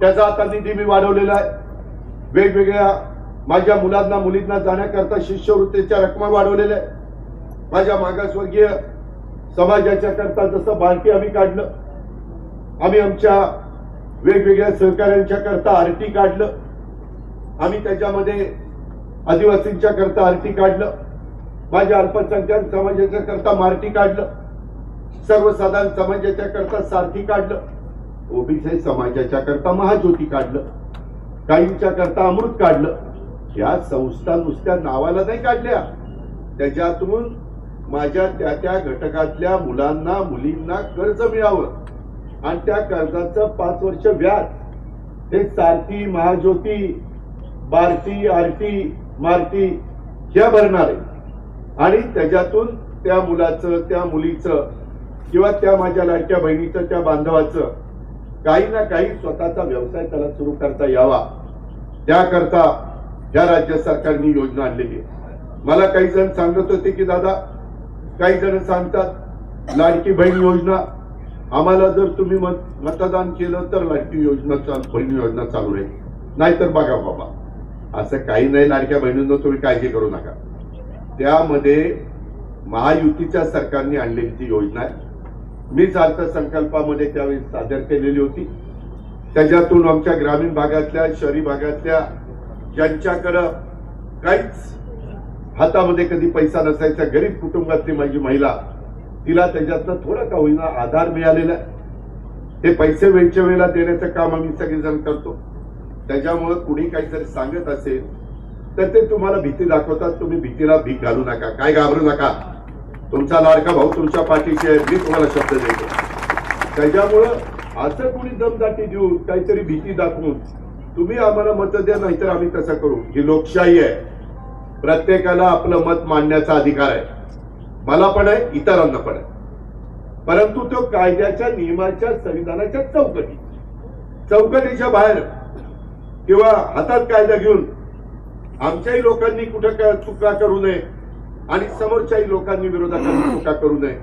त्याचा आता निधी मी वाढवलेला आहे. वेगवेगळ्या माझ्या मुलांना मुलींना जाण्याकरता शिष्यवृत्तीच्या रकमा वाढवलेल्या आहेत. माझ्या मागासवर्गीय समाजाच्या करता जसं बारकी आम्ही काढलं आम्ही आमच्या वेगवेगळ्या सहकाऱ्यांच्या करता आरटी काढलं आम्ही त्याच्यामध्ये आदिवासींच्या करता आरटी काढलं माझ्या अल्पसंख्याक समाजाच्या करता मारटी काढलं सर्वसाधारण समाजाच्या करता सारथी काढलं ओबीसी समाजाच्या करता महाज्योती काढलं काहींच्या करता अमृत काढलं. या संस्था नुसत्या नावाला नाही काढल्या. त्याच्यातून माझ्या त्या त्या घटकातल्या मुलांना मुलींना कर्ज मिळावं. आणि त्या कर्जाचं पाच वर्ष व्याज. हे सारथी महाज्योती बारती आरती मारती ह्या भरणार. आहे आणि त्याच्यातून त्या मुलाचं त्या मुलीचं किंवा त्या माझ्या लाडक्या बहिणीचं त्या बांधवाचं काही ना काही स्वतःचा व्यवसाय त्याला सुरू करता यावा. त्याकरता ज्या राज्य सरकारने योजना आणलेली आहे. मला काही जण सांगत होते की दादा काही जण सांगतात लाडकी बहीण योजना आम्हाला जर तुम्ही मत मतदान केलं तर लाडकी योजना बहीण योजना चालू राहील. नाहीतर बघा बाबा असं काही नाही लाडक्या बहिणींना तुम्ही काळजी करू नका. त्यामध्ये महायुतीच्या सरकारने आणलेली ती योजना आहे मीच अर्थसंकल्पामध्ये त्यावेळी सादर केलेली होती. त्याच्यातून आमच्या ग्रामीण भागातल्या शहरी भागातल्या ज्यांच्याकडं काहीच हातामध्ये कधी पैसा नसायचा गरीब कुटुंबातली माझी महिला तिला त्याच्यातनं थोडं का होईना आधार मिळालेला हे ते पैसे वेळच्या वेळेला देण्याचं काम आम्ही सगळेजण करतो. त्याच्यामुळं कुणी काहीतरी सांगत असेल तर ते तुम्हाला भीती दाखवतात तुम्ही भीतीला भीक घालू नका. काय घाबरू नका. तुमचा लाडका भाऊ तुमच्या पाठीशी आहे मी तुम्हाला शब्द देतो. त्याच्यामुळं असं कुणी दमदाटी देऊन काहीतरी भीती दाखवून तुम्ही आम्हाला मत द्या नाहीतर आम्ही कसं करू? ही लोकशाही आहे प्रत्येकाला आपलं मत मांडण्याचा अधिकार आहे. मला पण आहे इतरांना पण आहे. परंतु तो कायद्याच्या नियमाच्या संविधानाच्या चौकटी. चौकटीच्या बाहेर किंवा हातात कायदा घेऊन आमच्याही लोकांनी कुठं चुका करू नये आणि समोरच्याही लोकांनी विरोधात चुका करू नये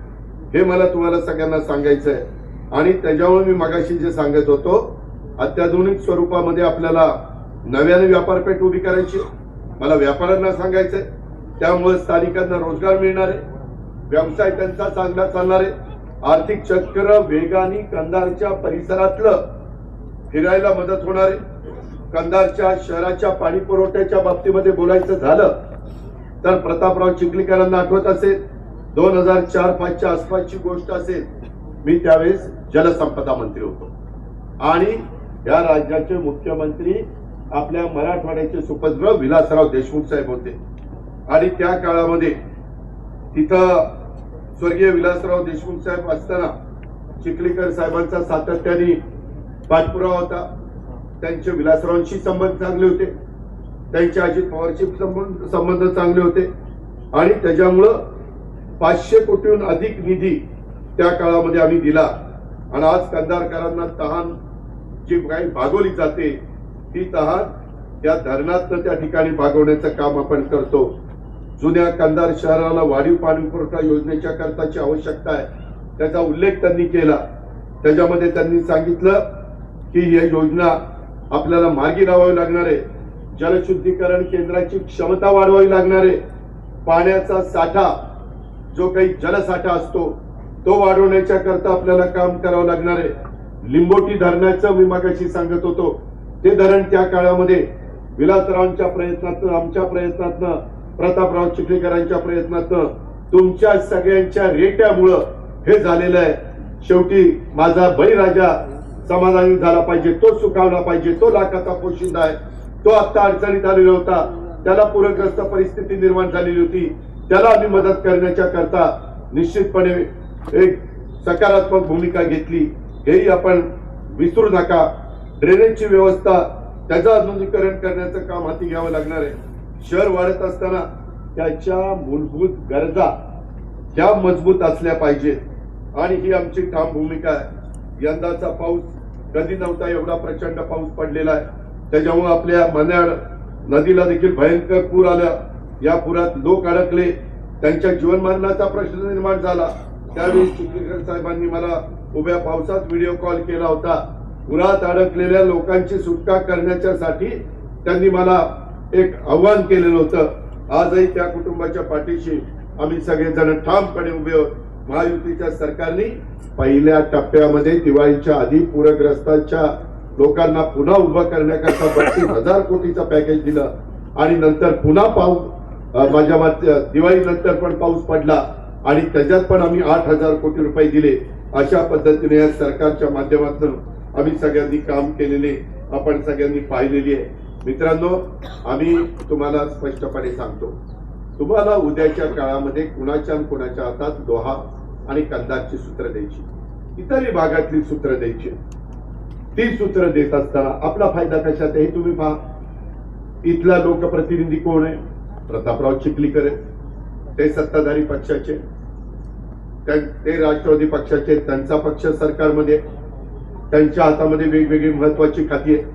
हे मला तुम्हाला सगळ्यांना सांगायचं आहे आणि त्याच्यामुळे मी मगाशी जे सांगत होतो अत्याधुनिक स्वरूपामध्ये आपल्याला नव्याने व्यापारपेठ उभी करायची मला व्यापाऱ्यांना सांगायचंय त्यामुळे स्थानिकांना रोजगार मिळणार आहे. व्यवसाय त्यांचा चांगला चालणार आहे. आर्थिक चक्र वेगाने कंधारच्या परिसरातलं फिरायला मदत होणार आहे. कंधारच्या शहराच्या पाणी पुरवठ्याच्या बाबतीमध्ये बोलायचं झालं तर प्रतापराव चिखलीकरांना आठवत असेल दोन हजार चार पाचच्या आसपासची गोष्ट असेल. मी त्यावेळेस जलसंपदा मंत्री होतो. आणि या राज्याचे मुख्यमंत्री आपल्या मराठवाड्याचे सुपुत्र विलासराव देशमुख साहेब होते. आणि त्या काळामध्ये तिथं स्वर्गीय विलासराव देशमुख साहेब असताना चिखलीकर साहेबांचा सातत्याने पाठपुरावा होता. त्यांचे विलासरावांशी संबंध चांगले होते. त्यांच्या अजित पवारशी संबंध संबंध चांगले होते. आणि त्याच्यामुळं पाचशे कोटीहून अधिक निधी त्या काळामध्ये आम्ही दिला. आणि आज कंदारकरांना तहान जी काही भागवली जाते ती तहान त्या धरणात त्या ठिकाणी भागवण्याचं काम आपण करतो. जुन्या कंधार शहराला वाढीव पाणी पुरवठा योजनेच्या करताची आवश्यकता आहे. त्याचा उल्लेख त्यांनी केला. त्याच्यामध्ये त्यांनी सांगितलं की ही योजना आपल्याला मार्गी लावावी लागणार आहे. जलशुद्धीकरण केंद्राची क्षमता वाढवावी लागणार आहे. पाण्याचा साठा जो काही जलसाठा असतो तो वाढवण्याच्या करता आपल्याला काम करावं लागणार आहे. लिंबोटी धरणाचं मी मागाशी सांगत होतो. ते धरण त्या काळामध्ये विलासरावांच्या प्रयत्नातनं आमच्या प्रयत्नातनं प्रतापराव चिखलीकरांच्या प्रयत्नातनं तुमच्या सगळ्यांच्या रेट्यामुळं हे झालेलं आहे. शेवटी माझा बळीराजा समाधानी झाला पाहिजे तो सुखावला पाहिजे तो लाखाचा पोशिंदा आहे. तो आत्ता अडचणीत आलेला होता. त्याला पूरग्रस्त परिस्थिती निर्माण झालेली होती. त्याला आम्ही मदत करण्याच्या करता निश्चितपणे एक सकारात्मक भूमिका घेतली. हेही आपण विसरू नका. ड्रेनेजची व्यवस्था त्याचं आधुनिकीकरण करण्याचं काम हाती घ्यावं लागणार आहे. शहर वाढत असताना त्याच्या मूलभूत गरजा ह्या मजबूत असल्या पाहिजेत. आणि ही आमची ठाम भूमिका आहे. यंदाचा पाऊस कधी नव्हता एवढा प्रचंड पाऊस पडलेला आहे. त्याच्यामुळे आपल्या मन्याड नदीला देखील भयंकर पूर आला. या पुरात लोक अडकले. त्यांच्या जीवनमरणाचा प्रश्न निर्माण झाला. त्यावेळी चिखलीकर साहेबांनी मला उभ्या पावसात व्हिडिओ कॉल केला होता. पुरात अडकलेल्या लोकांची सुटका करण्याच्यासाठी त्यांनी मला एक आव्हान केलेलं होतं. आजही त्या कुटुंबाच्या पाठीशी आम्ही सगळेजण ठामपणे उभे आहोत. महायुतीच्या सरकारने पहिल्या टप्प्यामध्ये दिवाळीच्या आधी पूरग्रस्तांच्या लोकांना पुन्हा उभं करण्याकरता बत्तीस हजार कोटीचा पॅकेज दिलं. आणि नंतर पुन्हा पाऊस माझ्या मत दिवाळीनंतर पण पाऊस पडला. आणि त्याच्यात पण आम्ही आठ हजार कोटी रुपये दिले. अशा पद्धतीने या सरकारच्या माध्यमातून आम्ही सगळ्यांनी काम केलेले आपण सगळ्यांनी पाहिलेली आहे. मित्रांनो आम्ही तुम्हाला स्पष्टपणे सांगतो तुम्हाला उद्याच्या काळामध्ये कुणाच्या आणि कुणाच्या हातात लोहा आणि कंदाची सूत्र द्यायची इतरही भागातली सूत्र द्यायची. ती सूत्र देत असताना आपला फायदा कशात हे तुम्ही पहा. इथला लोकप्रतिनिधी कोण आहे? प्रतापराव चिखलीकर आहे ते सत्ताधारी पक्षाचे ते राष्ट्रवादी पक्षाचे त्यांचा पक्ष सरकारमध्ये त्यांच्या हातामध्ये वेगवेगळी महत्वाची खाती आहेत.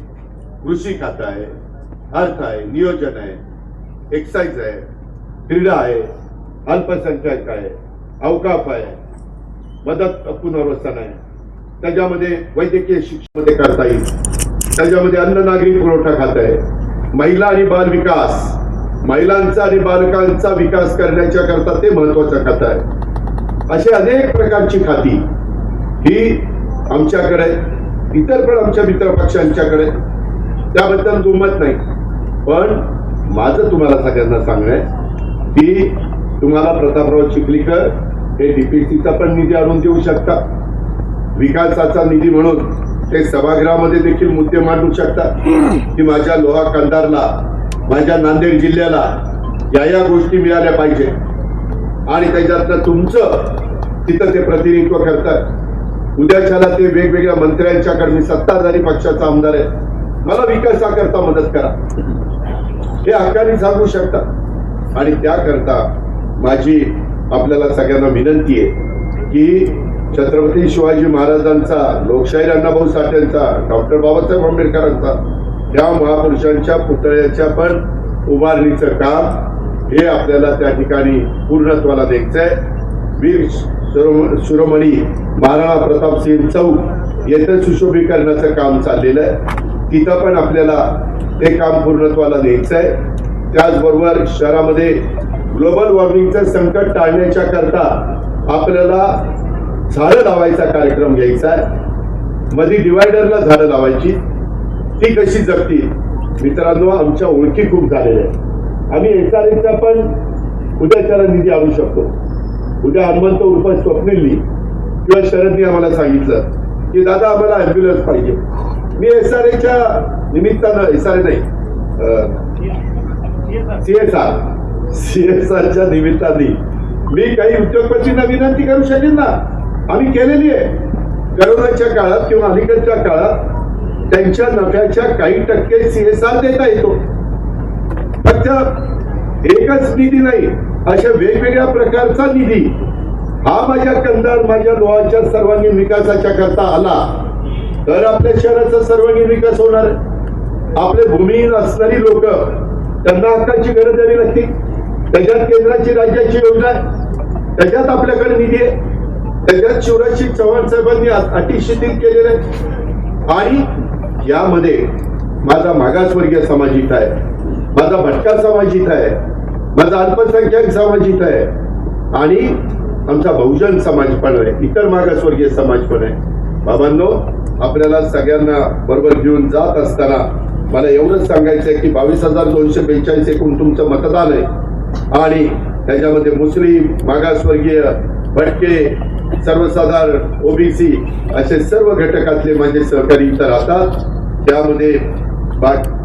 कृषी खातं आहे अर्थ आहे नियोजन आहे एक्साईज आहे क्रीडा आहे अल्पसंख्याक आहे अवकाफ आहे मदत पुनर्वसन आहे. त्याच्यामध्ये वैद्यकीय शिक्षणामध्ये करता येईल. त्याच्यामध्ये अन्न नागरी पुरवठा खातं आहे. महिला आणि बाल विकास. महिलांचा आणि बालकांचा विकास करण्याच्या करता ते महत्वाचं खातं आहे. अशी अनेक प्रकारची खाती ही आमच्याकडे इतर पण आमच्या मित्र पक्षांच्याकडे त्याबद्दल दुमत नाही. पण माझं तुम्हाला सगळ्यांना सांगणं आहे की तुम्हाला प्रतापराव चिखलीकर हे डीपीसीचा पण निधी आणून देऊ शकता. विकासाचा निधी म्हणून ते सभागृहामध्ये देखील मुद्दे मांडू शकतात की माझ्या लोहा कंधारला माझ्या नांदेड जिल्ह्याला या या गोष्टी मिळाल्या पाहिजे. आणि त्याच्यातनं तुमचं तिथं ते प्रतिनिधित्व करतात. उद्याच्याला ते वेगवेगळ्या मंत्र्यांच्याकडे मी सत्ताधारी पक्षाचा आमदार आहे. मला विकासाकरता मदत करा. हे हक्काने सांगू शकतात आणि त्याकरता माझी आपल्याला सगळ्यांना विनंती आहे की छत्रपती शिवाजी महाराजांचा लोकशाहीर अण्णाभाऊ साठेंचा डॉक्टर बाबासाहेब आंबेडकरांचा या महापुरुषांच्या पुतळ्याच्या पण उभारणीचं काम हे आपल्याला त्या ठिकाणी पूर्णत्वाला द्यायचंय. वीर शिरोमणी महाराणा प्रतापसिंह चौक येथे सुशोभीकरणाचं काम चाललेलं आहे. तिथं पण आपल्याला ते काम पूर्णत्वाला न्यायचंय त्याचबरोबर शहरामध्ये ग्लोबल वॉर्मिंगचं संकट टाळण्याच्या करता आपल्याला झाडं लावायचा कार्यक्रम घ्यायचा आहे. मध्ये डिवायडरला झाडं लावायची. ती कशी जगतील? मित्रांनो आमच्या ओळखी खूप झालेल्या आहेत. आम्ही एसआरएचा पण उद्याच्याला निधी आणू शकतो. उद्या हनुमंत उर्फ स्वप्नीलनी किंवा शरदनी आम्हाला सांगितलं की दादा आम्हाला अँब्युलन्स पाहिजे. मी एसआरएच्या निमित्तानं एसआरए नाही सीएसआर सीएसआरच्या निमित्ताने मी काही उद्योगपतींना विनंती करू शकेन ना? आम्ही केलेली आहे. करोनाच्या काळात किंवा अलीकडच्या काळात त्यांच्या नफ्याच्या काही टक्के सीएसआर देता येतो. फक्त एकच निधी नाही अशा वेगवेगळ्या प्रकारचा निधी हा माझ्या कंदार माझ्या लोहाच्या सर्वांगीण विकासाच्या करता आला. तर आपल्या शहराचा सर्वांगीण विकास होणार आपले भूमिहीन असणारी लोक त्यांना हक्काची गरज द्यावी लागते. त्याच्यात केंद्राची राज्याची योजना आहे. त्याच्यात आपल्याकडे निधी आहे. त्याच्यात शिवराज चव्हाण साहेबांनी अटी शिथिल केलेले आहे आणि यामध्ये माझा मागासवर्गीय समाज इथं आहे. माझा भटका समाज इथं आहे. माझा अल्पसंख्याक समाज इथं आहे. आणि आमचा बहुजन समाज पण आहे. इतर मागासवर्गीय समाज पण आहे. बाबांनो आपल्याला सगळ्यांना बरोबर घेऊन जात असताना मला एवढंच सांगायचं आहे की बावीस हजार दोनशे बेचाळीस एकूण तुमचं मतदान आहे. आणि त्याच्यामध्ये मुस्लिम मागासवर्गीय भटके सर्वसाधारण ओबीसी असे सर्व घटकातले माझे सहकारी इथं राहतात. त्यामध्ये बा-